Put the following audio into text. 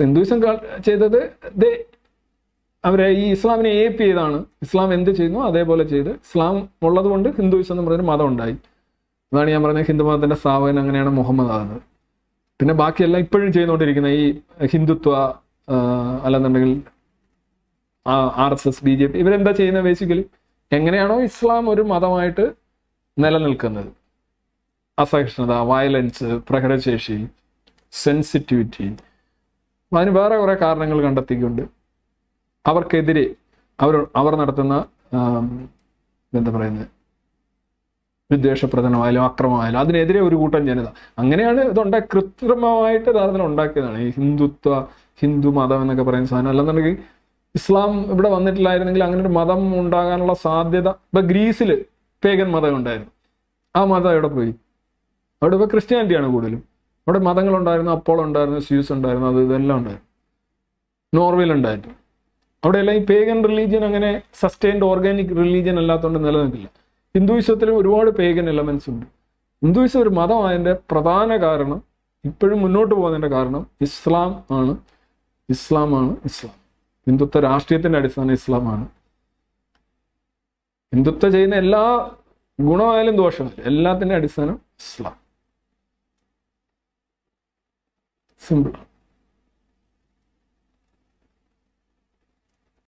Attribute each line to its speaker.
Speaker 1: Hinduism ചെയ്തത് ദേ അവരെ ഈ ഇസ്ലാമിനെ ഏപ്പ് ചെയ്താണ്. ഇസ്ലാം എന്ത് ചെയ്യുന്നു? അതേപോലെ ചെയ്ത് ഇസ്ലാം ഉള്ളത് കൊണ്ട് ഹിന്ദുയിസം എന്ന് പറയുന്ന മതം ഉണ്ടായി. അതാണ് ഞാൻ പറഞ്ഞത് ഹിന്ദു മതത്തിന്റെ സ്ഥാപകൻ അങ്ങനെയാണ് മുഹമ്മദ് ആകുന്നത് പിന്നെ ബാക്കിയെല്ലാം ഇപ്പോഴും ചെയ്തുകൊണ്ടിരിക്കുന്ന ഈ ഹിന്ദുത്വ അല്ലെന്നുണ്ടെങ്കിൽ R S S B J P ഇവരെന്താ ചെയ്യുന്നത് ബേസിക്കലി എങ്ങനെയാണോ ഇസ്ലാം ഒരു മതമായിട്ട് നിലനിൽക്കുന്നത്. അസഹിഷ്ണുത വയലൻസ് പ്രകടശേഷി സെൻസിറ്റിവിറ്റി അതിന് വേറെ കുറേ കാരണങ്ങൾ കണ്ടെത്തിക്കൊണ്ട് അവർക്കെതിരെ അവർ അവർ നടത്തുന്ന എന്താ പറയുന്നത് വിദ്വേഷപ്രദനമായാലും അക്രമമായാലും അതിനെതിരെ ഒരു കൂട്ടം ജനത. അങ്ങനെയാണ് ഇതുണ്ടാ കൃത്രിമമായിട്ട് യഥാർത്ഥത്തിൽ ഉണ്ടാക്കിയതാണ്. ഈ ഹിന്ദുത്വ ഹിന്ദു മതം എന്നൊക്കെ പറയുന്ന സാധനം. അല്ലെന്നുണ്ടെങ്കിൽ ഇസ്ലാം ഇവിടെ വന്നിട്ടില്ലായിരുന്നെങ്കിൽ അങ്ങനെ ഒരു മതം ഉണ്ടാകാനുള്ള സാധ്യത ഇപ്പൊ ഗ്രീസിൽ പേഗൻ മതം ഉണ്ടായിരുന്നു. ആ മതം എവിടെ പോയി? അവിടെ ഇപ്പൊ ക്രിസ്ത്യാനിറ്റിയാണ് കൂടുതലും. അവിടെ മതങ്ങളുണ്ടായിരുന്നു അപ്പോൾ ഉണ്ടായിരുന്നു സ്യൂസ് ഉണ്ടായിരുന്നു അത് ഇതെല്ലാം ഉണ്ടായിരുന്നു. ഉണ്ടായിരുന്നു. അവിടെയെല്ലാം ഈ പേഗൻ റിലീജിയൻ അങ്ങനെ സസ്റ്റൈൻഡ് ഓർഗാനിക് റിലീജിയൻ അല്ലാത്തതുകൊണ്ട് നിലനിൽക്കില്ല. ഹിന്ദുയിസത്തിലും ഒരുപാട് പേഗൻ എലമെന്റ്സ് ഉണ്ട്. ഹിന്ദുയിസം ഒരു മതമായതിന്റെ പ്രധാന കാരണം ഇപ്പോഴും മുന്നോട്ട് പോകുന്നതിന്റെ കാരണം ഇസ്ലാം ആണ്. ഇസ്ലാം ആണ് ഇസ്ലാം. ഹിന്ദുത്വ രാഷ്ട്രീയത്തിന്റെ അടിസ്ഥാനം ഇസ്ലാമാണ് ഹിന്ദുത്വ ചെയ്യുന്ന എല്ലാ ഗുണമായാലും ദോഷമായാലും എല്ലാത്തിന്റെ അടിസ്ഥാനം ഇസ്ലാം. символ.